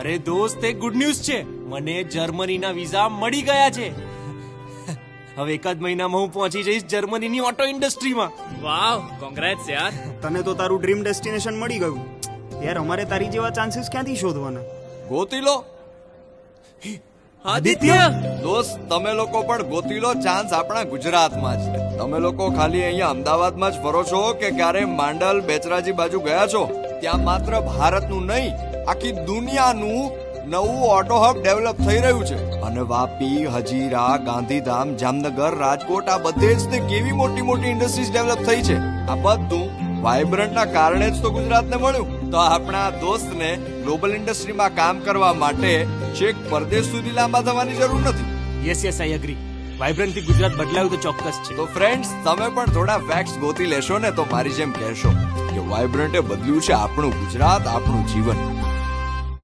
અરે દોસ્ત એ good news છે. મને જર્મનીના વિઝા મળી ગયા છે. હવે એક જ મહિનામાં હું પહોંચી જઈશ જર્મનીની ઓટો ઇન્ડસ્ટ્રીમાં વાવ કોંગ્રેટ્સ યાર. તને તો તારું ડ્રીમ ડેસ્ટિનેશન મળી ગયું. યાર અમારે તારી જેવા ચાન્સીસ ક્યાંથી શોધવાના? ગોતી લો આદિત્ય! દોસ્ત તમે લોકો પણ ગોતી લો ચાન્સ આપણા ગુજરાતમાં જ. તમે લોકો ખાલી અહીંયા અમદાવાદમાં જ ફરો છો કે ક્યારે માંડલ બેચરાજી બાજુ ગયા છો? ત્યાં માત્ર ભારતનું નહીં આખી દુનિયાનું નવું ઓટો હબ ડેવલપ થઈ રહ્યું છે. અને વાપી હજીરા ગાંધીધામ જામનગર રાજકોટ આ બધે જ તે કેવી મોટી મોટી ઇન્ડસ્ટ્રીઝ ડેવલપ થઈ છે. આ બધું વાઇબ્રન્ટના કારણે જ તો ગુજરાતને મળ્યું. તો આપણા દોસ્તને ગ્લોબલ ઇન્ડસ્ટ્રીમાં કામ કરવા માટે છેક પરદેશ સુધી લાંબા થવાની જરૂર નથી. યસ યસ આઈ અગ્રી વાઇબ્રન્ટથી ગુજરાત બદલાયું તો ચોક્કસ છે. તો ફ્રેન્ડ્સ તમે પણ થોડા ફેક્ટ્સ ગોતી લેશો ને તો મારી જેમ કહેશો કે વાઇબ્રન્ટે બદલ્યું છે આપણું ગુજરાત આપણું જીવન.